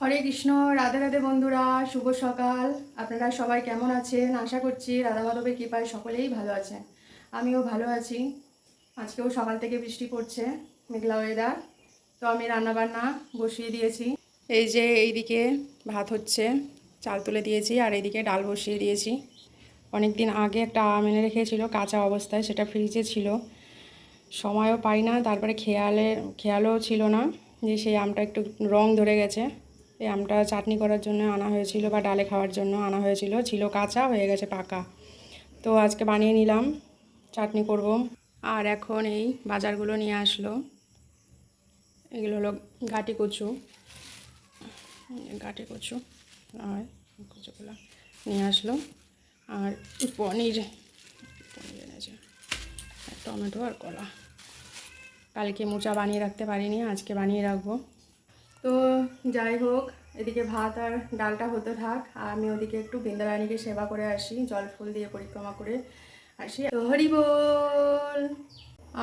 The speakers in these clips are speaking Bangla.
হরে কৃষ্ণ, রাধে রাধে বন্ধুরা, শুভ সকাল। আপনারা সবাই কেমন আছেন? আশা করছি রাধা মাধবের কৃপায় সকলেই ভালো আছেন। আমিও ভালো আছি। আজকেও সকাল থেকে বৃষ্টি পড়ছে, মেঘলা ওয়েদার তো আমি রান্নাবান্না বসিয়ে দিয়েছি। এই যে এইদিকে ভাত হচ্ছে, চাল তুলে দিয়েছি আর এইদিকে ডাল বসিয়ে দিয়েছি। অনেক দিন আগে একটা আম এনে রেখেছিল, কাঁচা অবস্থায় সেটা ফ্রিজে ছিল। সময়ও পাই না, তারপরে খেয়ালে, খেয়ালও ছিল না যে সেই আমটা একটু রং ধরে গেছে। এই আমটা চাটনি করার জন্য আনা হয়েছিল বা ডালে খাওয়ার জন্য আনা হয়েছিল। ছিল কাঁচা, হয়ে গেছে পাকা। তো আজকে বানিয়ে নিলাম, চাটনি করব। আর এখন এই বাজারগুলো নিয়ে আসলো। এগুলো হলো ঘাটি কচু। ঘাটি কচু আর কচুগুলো নিয়ে আসলো। আর পনির পনির এনেছে। টমেটো আর কলা। কালকে মোচা বানিয়ে রাখতে পারিনি, আজকে বানিয়ে রাখব। তো যাই হোক, এদিকে ভাত আর ডালটা হতে থাক, আর আমি ওদিকে একটু বৃন্দারানীকে সেবা করে আসি, জল ফুল দিয়ে পরিক্রমা করে আসি। তো হরি বল!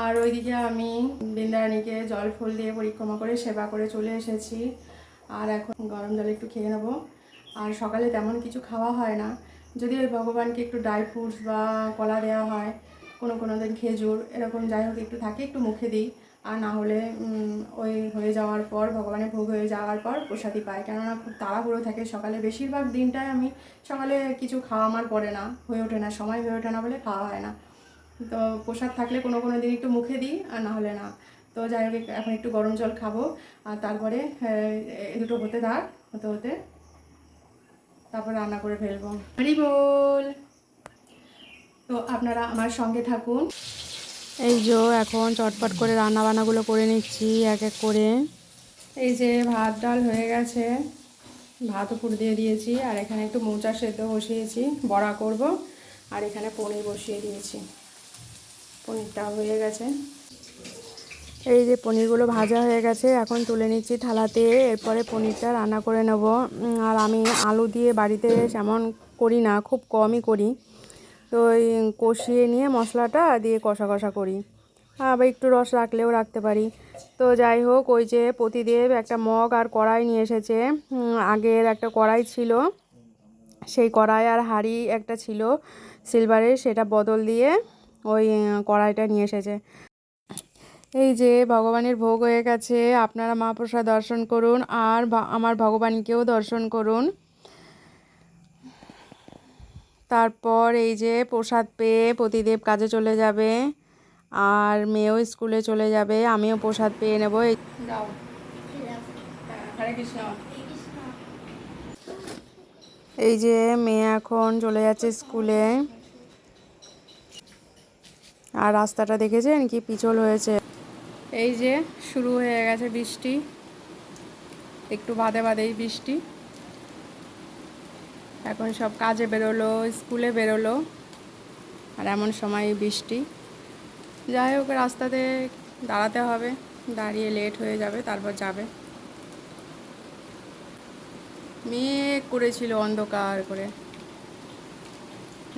আর ওইদিকে আমি বৃন্দারানীকে জল ফুল দিয়ে পরিক্রমা করে সেবা করে চলে এসেছি। আর এখন গরম জল একটু খেয়ে নেব। আর সকালে তেমন কিছু খাওয়া হয় না। যদি ওই ভগবানকে একটু ড্রাই ফ্রুটস বা কলা দেওয়া হয়, কোনো কোনো দিন খেজুর, এরকম যাই হোক একটু থাকে, একটু মুখে দিই। আর না হলে ওই হয়ে যাওয়ার পর ভগবানের ভোগ হয়ে যাওয়ার পর প্রসাদই পাই। কেননা খুব তাড়াহুড়ো থাকে সকালে। বেশিরভাগ দিনটাই আমি সকালে কিছু খাওয়া আমার পড়ে না হয়ে ওঠে না সময় হয়ে ওঠে না বলে খাওয়া হয় না। তো প্রসাদ থাকলে কোনো কোনো দিন একটু মুখে দিই আর না হলে না। তো যাই হোক এখন একটু গরম জল খাব আর তারপরে আহ, দুটো হতে থাক হতে হতে তারপর রান্না করে ফেলব। হরি বল। তো আপনারা আমার সঙ্গে থাকুন। এই যে এখন চটপট করে রান্না বান্নাগুলো করে নিচ্ছি, এক এক করে। এই যে ভাত, ডাল হয়ে গেছে। ভাতও ফুট দিয়ে দিয়েছি, আর এখানে একটু মোচা সেদ্ধ বসিয়েছি, বড়া করব, আর এখানে পনির বসিয়ে দিয়েছি। পনিরটা হয়ে গেছে। এই যে পনিরগুলো ভাজা হয়ে গেছে, এখন তুলে নিচ্ছি থালাতে, এরপরে পনিরটা রান্না করে নেব। আর আমি আলু দিয়ে বাড়িতে সেমন করি না, খুব কমই করি। তো ওই কষিয়ে নিয়ে মশলাটা দিয়ে কষা কষা করি। আবার একটু রস রাখলেও রাখতে পারি। তো যাই হোক, ওই যে প্রতিদেব একটা মগ আর কড়াই নিয়ে এসেছে। আগের একটা কড়াই ছিল, সেই কড়াই আর হাঁড়ি একটা ছিল সিলভারের সেটা বদল দিয়ে ওই কড়াইটা নিয়ে এসেছে। এই যে ভগবানের ভোগ হয়ে গেছে, আপনারা মহাপ্রসাদ দর্শন করুন, আর আমার ভগবানকেও দর্শন করুন। তারপর এই যে প্রসাদ পেয়ে প্রতিদেব কাজে চলে যাবে আর মেয়েও স্কুলে চলে যাবে আমিও প্রসাদ পেয়ে নেব। এই যে মেয়ে এখন চলে যাচ্ছে স্কুলে। আর রাস্তাটা দেখেছেন কি পিছল হয়েছে? এই যে শুরু হয়ে গেছে বৃষ্টি। একটু বাদে বাদেই বৃষ্টি। এখন সব কাজে বেরোলো, স্কুলে বেরোলো, আর এমন সময় বৃষ্টি। যাই হোক, রাস্তাতে দাঁড়াতে হবে, দাঁড়িয়ে লেট হয়ে যাবে, তারপর যাবে। মেঘ করেছিল অন্ধকার করে।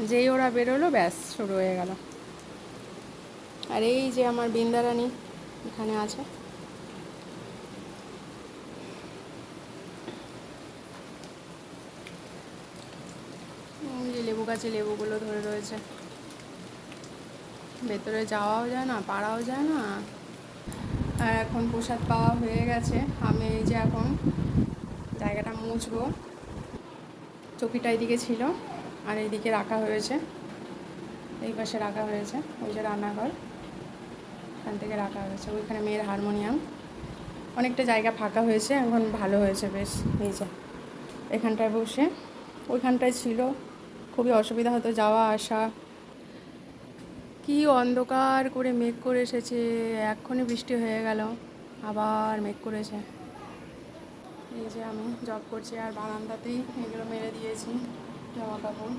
যেই ওরা বেরোলো, ব্যাস, শুরু হয়ে গেল। আর এই যে আমার বৃন্দারানী এখানে আছে ওই যে লেবু গাছে লেবুগুলো ধরে রয়েছে। ভেতরে যাওয়াও যায় না, পাড়াও যায় না। আর এখন প্রসাদ পাওয়া হয়ে গেছে। আমি এই যে এখন জায়গাটা মুছবো। চকিটা এইদিকে ছিল আর এইদিকে রাখা হয়েছে। এই পাশে রাখা হয়েছে, ওই যে রান্নাঘর। এখান থেকে রাখা হয়েছে, ওইখানে মেয়ের হারমোনিয়াম। অনেকটা জায়গা ফাঁকা হয়েছে, এখন ভালো হয়েছে বেশ, এই যে। এখানটায় বসে, ওইখানটায় ছিল খুবই অসুবিধা হতো, যাওয়া, আসা। কি অন্ধকার করে মেঘ করে এসেছে, এক্ষুনি বৃষ্টি হয়ে গেল, আবার মেঘ করেছে। এই যে আমি জব করছি আর বারান্দাতেই এগুলো মেরে দিয়েছি জামা কাপড়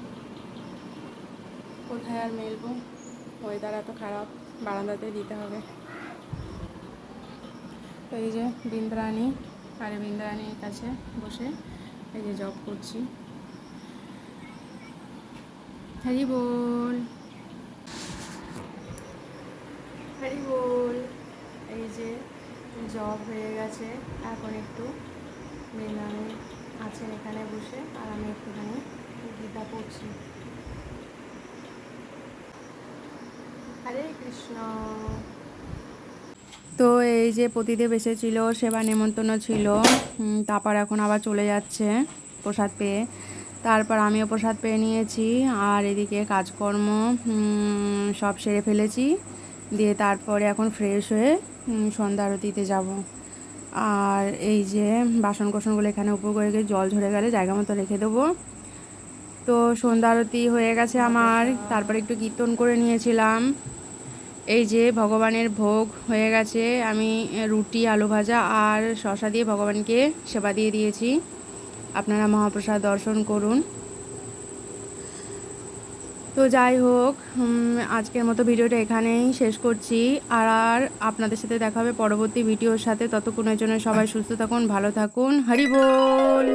কোথায় আর মেলবো? ওয়েদার এত খারাপ বারান্দাতে দিতে হবে। তো এই যে বৃন্দ্রাণী, আর বৃন্দ্রাণীর কাছে বসে এই যে জব করছি। হরি বল হরি বল এই যে জব হয়ে গেছে এখন একটু বেলামে আছেন এখানে বসে আর আমি একটুখানি গীতা পড়ছি। হরে কৃষ্ণ। তো এই যে প্রতিদেব এসেছিল সেবা নেমন্তন্ন ছিল তারপর এখন আবার চলে যাচ্ছে প্রসাদ পেয়ে। তারপর আমিও প্রসাদ পেয়ে নিয়েছি, আর এদিকে কাজকর্ম সব সেরে ফেলেছি। দিয়ে তারপরে এখন ফ্রেশ হয়ে সন্ধ্যা আরতিতে যাব। আর এই যে বাসন কোসনগুলো এখানে উপর করে গিয়ে জল ঝরে গেলে জায়গা মতো রেখে দেবো। তো সন্ধ্যা আরতি হয়ে গেছে আমার। তারপরে একটু কীর্তন করে নিয়েছিলাম। এই যে ভগবানের ভোগ হয়ে গেছে, আমি রুটি, আলু ভাজা আর শশা দিয়ে ভগবানকে সেবা দিয়ে দিয়েছি। আপনারা মহাপ্রসাদ দর্শন করুন। তো যাই হোক আজকের মতো ভিডিওটা এখানেই শেষ করছি। আর আর আপনাদের সাথে দেখা হবে পরবর্তী ভিডিওর সাথে। ততক্ষণের জন্য সবাই সুস্থ থাকুন ভালো থাকুন। হরি বল!